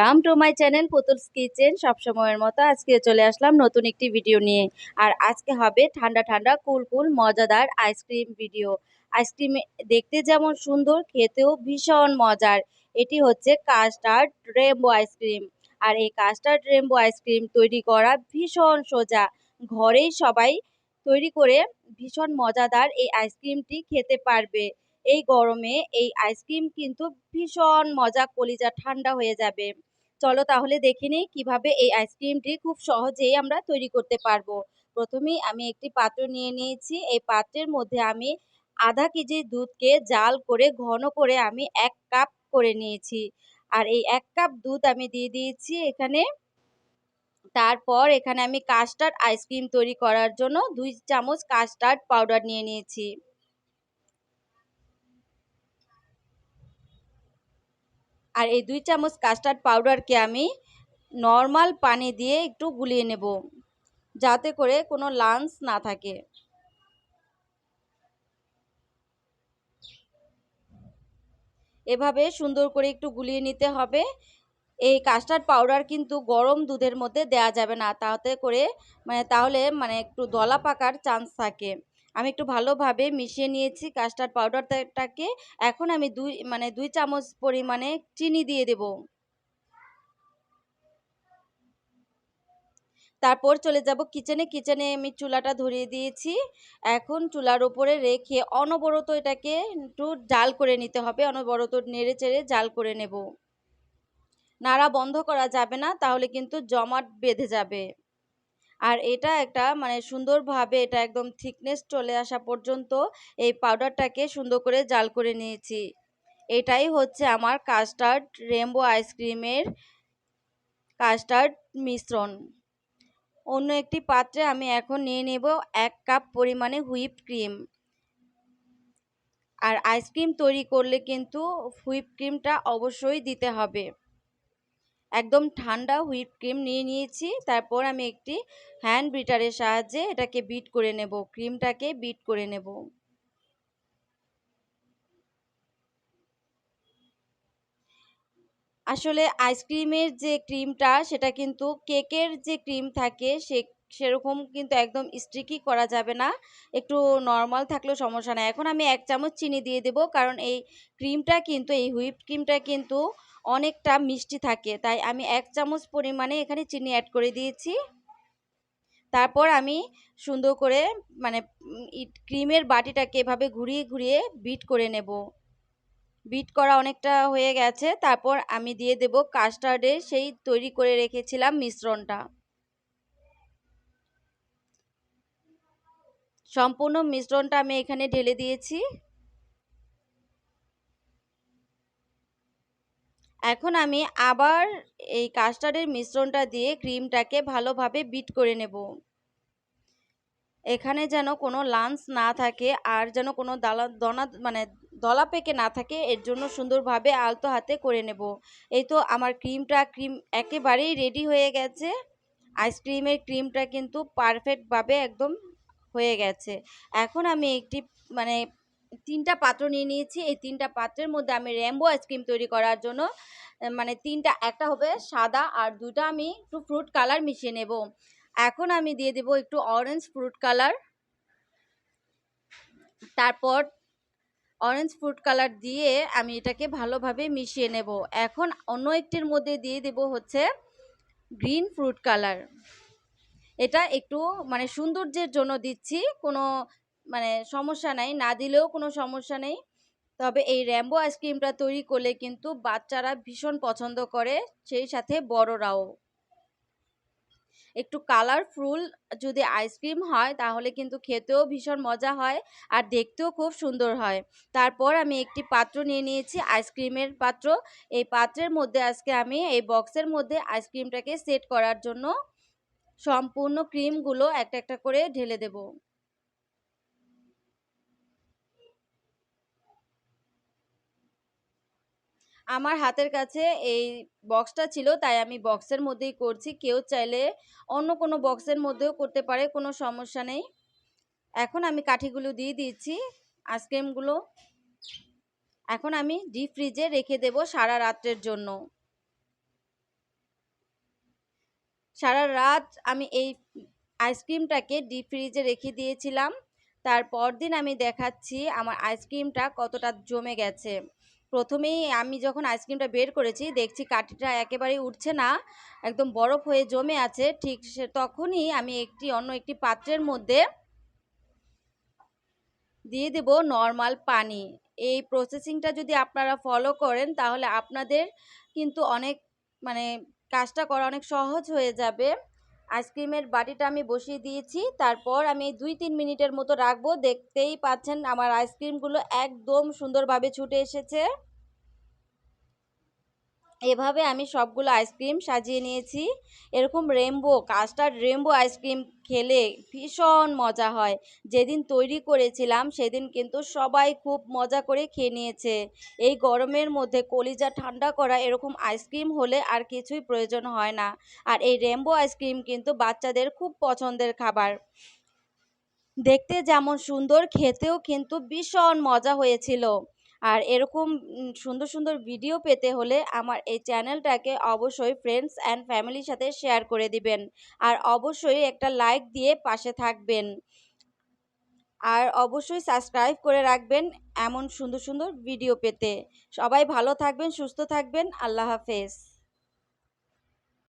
Welcome to my channel Putul's kitchen. সবসময়ের মতো আজকে চলে আসলাম নতুন একটি ভিডিও নিয়ে। আর আজকে হবে ঠান্ডা ঠান্ডা, কুল কুল, মজাদার আইসক্রিম ভিডিও। আইসক্রিম দেখতে যেমন সুন্দর, খেতেও ভীষণ মজার। এটি হচ্ছে কাস্টার্ড রেমবো আইসক্রিম। আর এই কাস্টার্ড রেমবো আইসক্রিম তৈরি করা ভীষণ সোজা। ঘরেই সবাই তৈরি করে ভীষণ মজাদার এই আইসক্রিমটি খেতে পারবে। এই গরমে এই আইসক্রিম কিন্তু ভীষণ মজা, কলিজা ঠান্ডা হয়ে যাবে। চলো তাহলে দেখে নিই কীভাবে এই আইসক্রিমটি খুব সহজেই আমরা তৈরি করতে পারব। প্রথমেই আমি একটি পাত্র নিয়ে নিয়েছি। এই পাত্রের মধ্যে আমি আধা কেজি দুধকে জাল করে, ঘন করে আমি এক কাপ করে নিয়েছি। আর এই এক কাপ দুধ আমি দিয়ে দিয়েছি এখানে। তারপর এখানে আমি কাস্টার্ড আইসক্রিম তৈরি করার জন্য দুই চামচ কাস্টার্ড পাউডার নিয়ে নিয়েছি। আর এই দুই চামচ কাস্টার্ড পাউডারকে আমি নর্মাল পানি দিয়ে একটু গুলিয়ে নেব, যাতে করে কোনো লাঞ্চ না থাকে। এভাবে সুন্দর করে একটু গুলিয়ে নিতে হবে। এই কাস্টার্ড পাউডার কিন্তু গরম দুধের মধ্যে দেয়া যাবে না, তাতে করে মানে তাহলে মানে একটু দলা পাকার চান্স থাকে। আমি একটু ভালোভাবে মিশিয়ে নিয়েছি কাস্টার্ড পাউডারটাকে। এখন আমি দুই মানে দুই চামচ পরিমাণে চিনি দিয়ে দেব। তারপর চলে যাব কিচেনে। কিচেনে আমি চুলাটা ধরিয়ে দিয়েছি। এখন চুলার ওপরে রেখে অনবরত এটাকে একটু জাল করে নিতে হবে। অনবরত নেড়ে চেড়ে জাল করে নেব। নাড়া বন্ধ করা যাবে না, তাহলে কিন্তু জমাট বেঁধে যাবে। আর এটা একটা মানে সুন্দরভাবে এটা একদম থিকনেস চলে আসা পর্যন্ত এই পাউডারটাকে সুন্দর করে জাল করে নিয়েছি। এটাই হচ্ছে আমার কাস্টার্ড রেমবো আইসক্রিমের কাস্টার্ড মিশ্রণ। অন্য একটি পাত্রে আমি এখন নিয়ে নেব এক কাপ পরিমাণে হুইপ ক্রিম আর আইসক্রিম তৈরি করলে কিন্তু হুইপ ক্রিমটা অবশ্যই দিতে হবে। একদম ঠান্ডা হুইপ ক্রিম নিয়ে নিয়েছি। তারপর আমি একটি হ্যান্ড বিটারের সাহায্যে এটাকে বিট করে নেব, ক্রিমটাকে বিট করে নেব। আসলে আইসক্রিমের যে ক্রিমটা, সেটা কিন্তু কেকের যে ক্রিম থাকে, সে সেরকম কিন্তু একদম স্টিকি করা যাবে না। একটু নর্মাল থাকলেও সমস্যা নেই। এখন আমি এক চামচ চিনি দিয়ে দেব, কারণ এই ক্রিমটা কিন্তু, এই হুইপ ক্রিমটা কিন্তু অনেকটা মিষ্টি থাকে। তাই আমি এক চামচ পরিমাণে এখানে চিনি অ্যাড করে দিয়েছি। তারপর আমি সুন্দর করে মানে ক্রিমের বাটিটাকে এভাবে ঘুরিয়ে ঘুরিয়ে বিট করে নেব। বিট করা অনেকটা হয়ে গেছে। তারপর আমি দিয়ে দেব কাস্টার্ডের সেই তৈরি করে রেখেছিলাম মিশ্রণটা। সম্পূর্ণ মিশ্রণটা আমি এখানে ঢেলে দিয়েছি। এখন আমি আবার এই কাস্টার্ডের মিশ্রণটা দিয়ে ক্রিমটাকে ভালোভাবে বিট করে নেব। এখানে যেন কোনো লাঞ্চ না থাকে আর যেন কোনো দালা, দনা মানে দলা পেকে না থাকে, এর জন্য সুন্দরভাবে আলতো হাতে করে নেব। এই তো আমার ক্রিমটা, ক্রিম একেবারেই রেডি হয়ে গেছে। আইসক্রিমের ক্রিমটা কিন্তু পারফেক্টভাবে একদম হয়ে গেছে। এখন আমি একটি মানে তিনটা পাত্র নিয়ে নিয়েছি। এই তিনটা পাত্রের মধ্যে আমি র্যাম্বো আইসক্রিম তৈরি করার জন্য মানে তিনটা, একটা হবে সাদা আর দুটা আমি একটু ফ্রুট কালার মিশিয়ে নেব। এখন আমি দিয়ে দেব একটু অরেঞ্জ ফ্রুট কালার। তারপর অরেঞ্জ ফ্রুট কালার দিয়ে আমি এটাকে ভালোভাবে মিশিয়ে নেব। এখন অন্য একটির মধ্যে দিয়ে দেব হচ্ছে গ্রিন ফ্রুট কালার। এটা একটু মানে সৌন্দর্যের জন্য দিচ্ছি, কোনো মানে সমস্যা নাই, না দিলেও কোনো সমস্যা নেই। তবে এই র্যাম্বো আইসক্রিমটা তৈরি করলে কিন্তু বাচ্চারা ভীষণ পছন্দ করে, সেই সাথে বড়রাও। একটু কালারফুল যদি আইসক্রিম হয়, তাহলে কিন্তু খেতেও ভীষণ মজা হয় আর দেখতেও খুব সুন্দর হয়। তারপর আমি একটি পাত্র নিয়ে নিয়েছি, আইসক্রিমের পাত্র। এই পাত্রের মধ্যে আজকে আমি, এই বক্সের মধ্যে আইসক্রিমটাকে সেট করার জন্য সম্পূর্ণ ক্রিমগুলো একটা একটা করে ঢেলে দেবো। আমার হাতের কাছে এই বক্সটা ছিল, তাই আমি বক্সের মধ্যেই করছি। কেউ চাইলে অন্য কোনো বক্সের মধ্যেও করতে পারে, কোনো সমস্যা নেই। এখন আমি কাঠিগুলো দিয়ে দিয়েছি আইসক্রিমগুলো এখন আমি ডিপ ফ্রিজে রেখে দেব সারা রাত্রের জন্য। সারা রাত আমি এই আইসক্রিমটাকে ডিপ ফ্রিজে রেখে দিয়েছিলাম। তার পরদিন আমি দেখাচ্ছি আমার আইসক্রিমটা কতটা জমে গেছে। প্রথমেই আমি যখন আইসক্রিমটা বের করেছি, দেখছি কাঠিটা একেবারেই উঠছে না, একদম বরফ হয়ে জমে আছে। ঠিক সে তখনই আমি একটি, অন্য একটি পাত্রের মধ্যে দিয়ে দেব নর্মাল পানি। এই প্রসেসিংটা যদি আপনারা ফলো করেন, তাহলে আপনাদের কিন্তু অনেক মানে কাজটা করা অনেক সহজ হয়ে যাবে। আইসক্রিমের বাটিটা আমি বসিয়ে দিয়েছি। তারপর আমি দুই তিন মিনিটের মতো রাখব। দেখতেই পাচ্ছেন আমার আইসক্রিমগুলো একদম সুন্দরভাবে ছুটে এসেছে। এভাবে আমি সবগুলো আইসক্রিম সাজিয়ে নিয়েছি। এরকম রেমবো কাস্টার্ড রেমবো আইসক্রিম খেলে ভীষণ মজা হয়। যেদিন তৈরি করেছিলাম, সেদিন কিন্তু সবাই খুব মজা করে খেয়ে নিয়েছে। এই গরমের মধ্যে কলিজা ঠান্ডা করা এরকম আইসক্রিম হলে আর কিছুই প্রয়োজন হয় না। আর এই রেমবো আইসক্রিম কিন্তু বাচ্চাদের খুব পছন্দের খাবার। দেখতে যেমন সুন্দর, খেতেও কিন্তু ভীষণ মজা হয়েছিল। আর এরকম সুন্দর সুন্দর ভিডিও পেতে হলে আমার এই চ্যানেলটাকে অবশ্যই ফ্রেন্ডস অ্যান্ড ফ্যামিলির সাথে শেয়ার করে দিবেন। আর অবশ্যই একটা লাইক দিয়ে পাশে থাকবেন। আর অবশ্যই সাবস্ক্রাইব করে রাখবেন এমন সুন্দর সুন্দর ভিডিও পেতে। সবাই ভালো থাকবেন, সুস্থ থাকবেন। আল্লাহ হাফেজ।